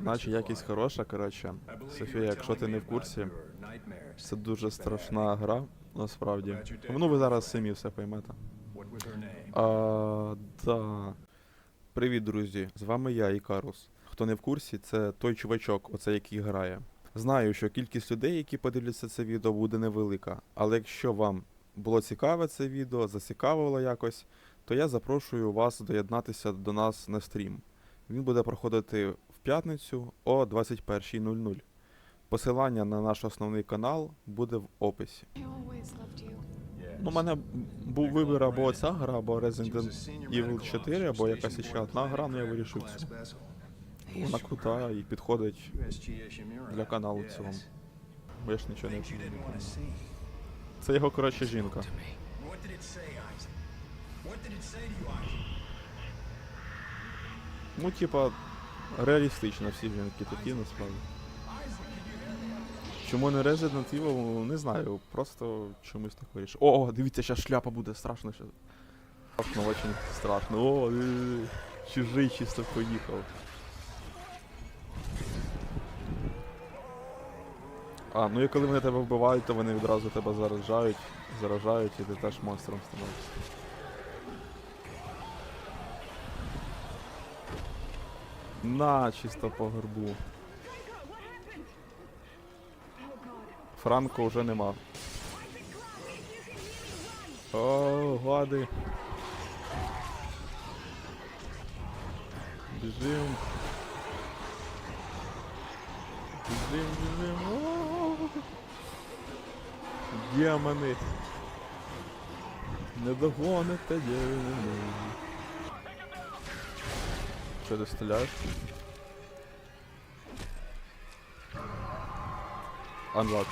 Наче якість хороша, коротше. Софія, якщо ти не в курсі, це дуже страшна гра, насправді. Ну ви зараз самі все поймете. А, да. Привіт, друзі! З вами я, Ікарус. Хто не в курсі, це той чувачок, оце який грає. Знаю, що кількість людей, які подивляться це відео, буде невелика, але якщо вам було цікаве це відео, зацікавило якось, то я запрошую вас доєднатися до нас на стрім. Він буде проходити п'ятницю о 21.00. Посилання на наш основний канал буде в описі. Ну, у мене був вибір або ця гра, або Resident Evil 4, або якась ще одна гра, але я вирішив цю. Вона крута і підходить для каналу в цілому. Бо я ж нічого не. Це його, коротше, жінка. Ну, типа, реалістично всі жінки такі насправді. Чому не Resident Evil, не знаю, просто чомусь так вирішив. О, дивіться, зараз шляпа буде страшно. Щас. Страшно, очень страшно. О, е, чужий чисто поїхав. А, ну і коли вони тебе вбивають, то вони відразу тебе заражають, заражають і ти теж монстром становишся. На, чисто по горбу. Франко вже нема. О, гади. Біжим. Біжим, біжим. Демони. Не догоните демони. Що ти стріляєш? Unlock.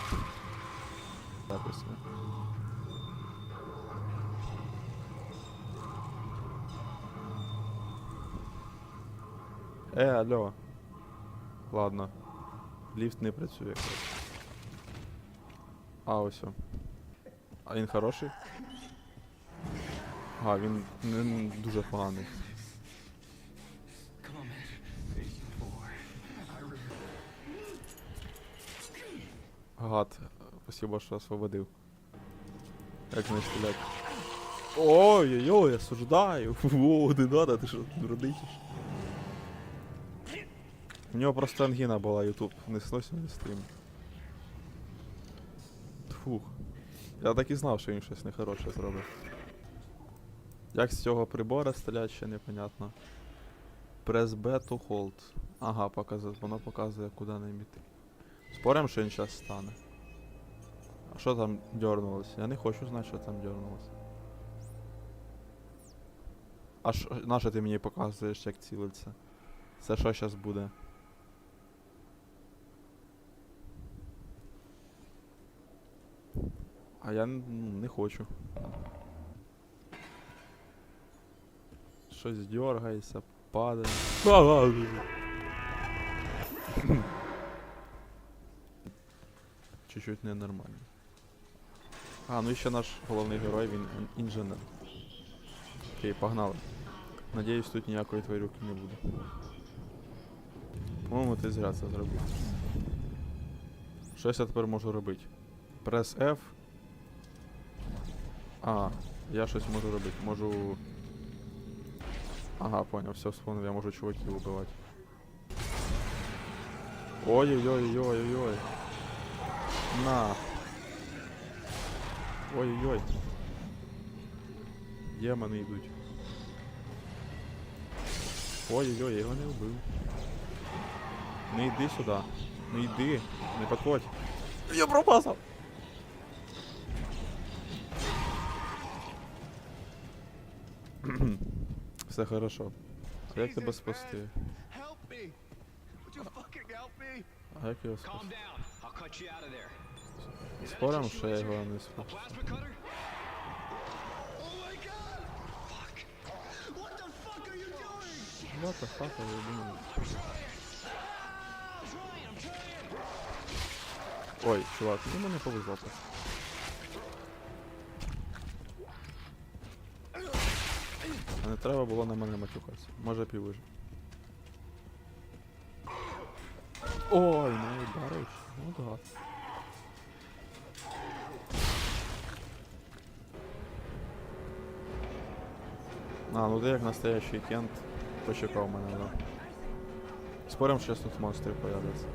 Написано. Е, алло. Ладно. Ліфт не працює. А, ось. А він хороший? А, він не дуже поганий. Гад, спасибо, що освободив. Як не стріляти? Ой-ой-ой, осуждаю. О, не надо, ти що, родичиш? У нього просто ангіна була, Ютуб не сносив не стрім. Фух. Я так і знав, що він щось нехороше зробить. Як з цього прибора стрілять, ще непонятно. Press B to hold. Ага, показує, воно показує, куди нам іти. Спорим, що він зараз стане. А що там дернулося? Я не хочу знати, що там дернулося. А що, на що ти мені показуєш, як цілиться? Це що зараз буде? А я не хочу. Щось дергається, падає. Чуть-чуть ненормально. А, ну і ще наш головний герой, він ін- інженер. Окей, погнали. Надіюсь, тут ніякої тварюки не буде. По-моєму, ти зря це зробив. Щось я тепер можу робити. Прес F. А, я щось можу робити. Можу. Ага, понял, все вспомнив, я можу чуваків убивати. Ой-ой-ой-ой-ой-ой. На. Ой-ой-ой. Демони йдуть. Ой-ой-ой, я його не вбив. Не йди сюди. Не йди. Не підходь. Я промазав. Все хорошо. Як тебе спасти? Як його Calm спасти? down. I'll cut you out of there. Спорим, що я його не спасу. Oh! What the fuck are you doing? What the fuck, я думаю. Ой, чувак, ну мене повезло просто. А не треба було на мене матюкатися. Може піввижу. Ой, не ударив. Ну да. А, ну ти як настоящий кент почекав мене, да. Спорим, що тут монстри появляться.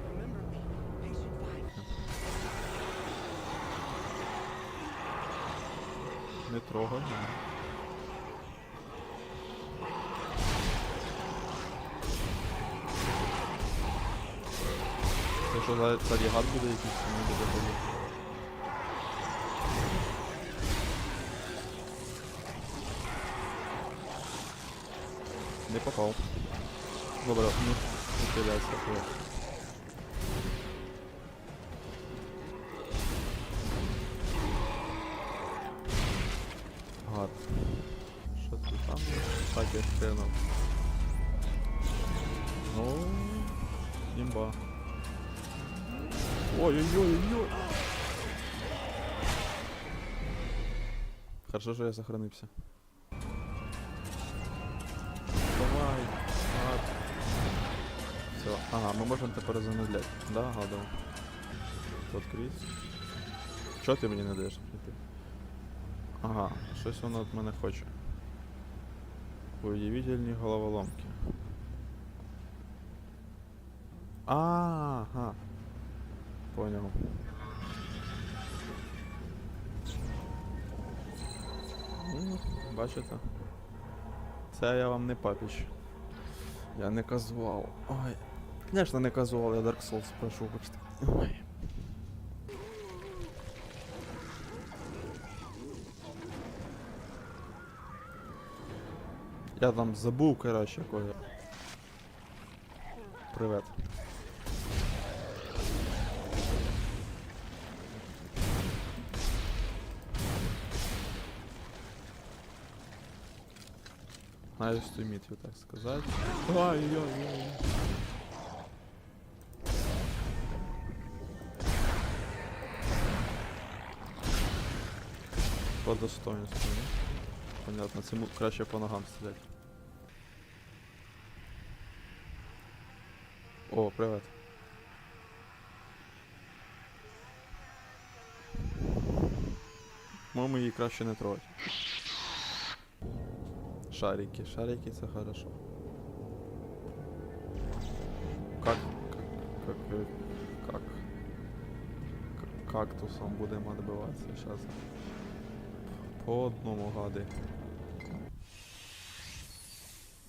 Не трогай. Мене. Це що за зарігат буде якийсь не буде ходити? Не попав. Добре, не, не стріляйся. то. Гад. Що ти там? є? Так, я стрінув. Ну, імба. Ой-ой-ой-ой. Хорошо, що я сохранився. Давай. Гад. Все. Ага, ми можемо тепер замедлять. Да, гадав. Открыть. Чого ти мені не даєш відкрити? Ага, щось воно від мене хоче. Удивительні головоломки. А, Ага. Понял. Ну, бачите? Це я вам не папіч. Я не казуал. Ой. Звісно, не казуал, я Dark Souls прошу, бачите. Ой. Я там забув, коротше, якого. Привет. To meet you, так сказать. Ой-ой-ой. По достоинству, да? Понятно, цьому краще по ногам стріляти. О, привет. Моєму її краще не трогати. Шарики, шарики це хорошо. Как, как, как, как, кактусом будемо отбиватися зараз. По одному гади.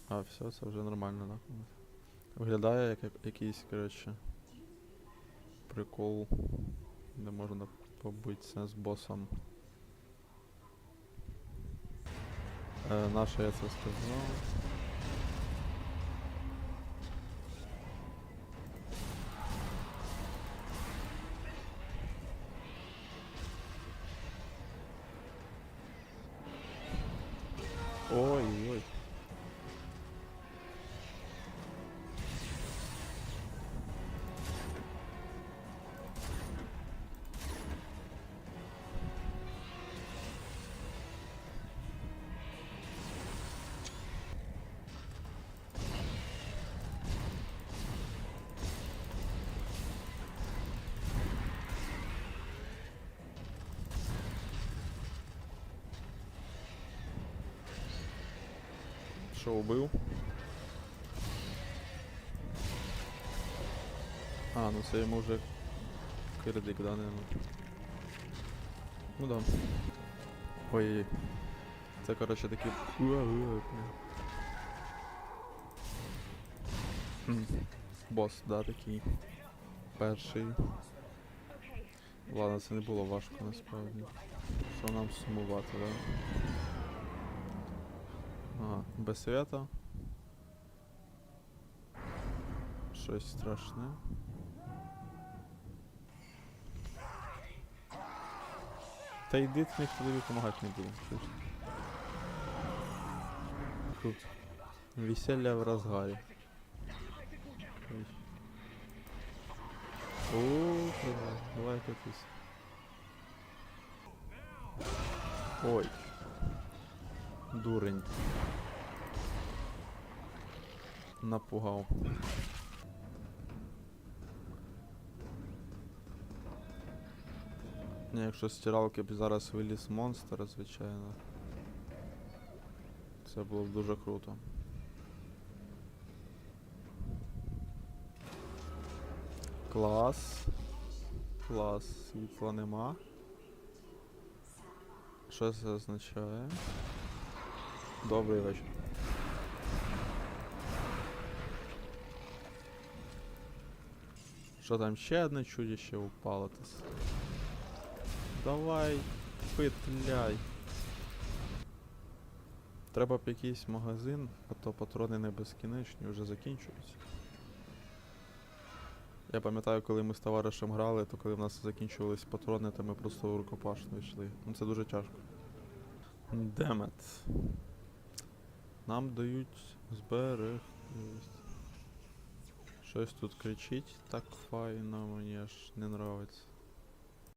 А, все, це вже нормально, да? Виглядає як, як якийсь, коротше, прикол, де можна побитися з босом. Е, наше я це сказав. Що, убив? А, ну це йому вже кирдик, да, не? Ну да. Ой. Це, коротше, такі. Уа-уа, бля. Бос, да, такий. Перший. Ладно, це не було важко насправді. Що нам сумувати, да? Ага, без света. Щось страшне. Та йди ти ніхто тобі допомагати не буде. Тут. Весілля в розгарі. Ой. О, давай, давай катись. Ой. Дурень. Напугав. Не якщо стиралки б зараз виліз монстр, звичайно. Це було б дуже круто. Клас. Клас, світла нема. Що це означає? Добрий вечір. Що там ще одне чудище упало? Давай, петляй. Треба б якийсь магазин, а то патрони не безкінечні, вже закінчуються. Я пам'ятаю, коли ми з товаришем грали, то коли в нас закінчувались патрони, то ми просто в рукопашну йшли. Ну це дуже тяжко. Демет. Нам дають зберегтись. Щось тут кричить так файно, мені аж не нравиться.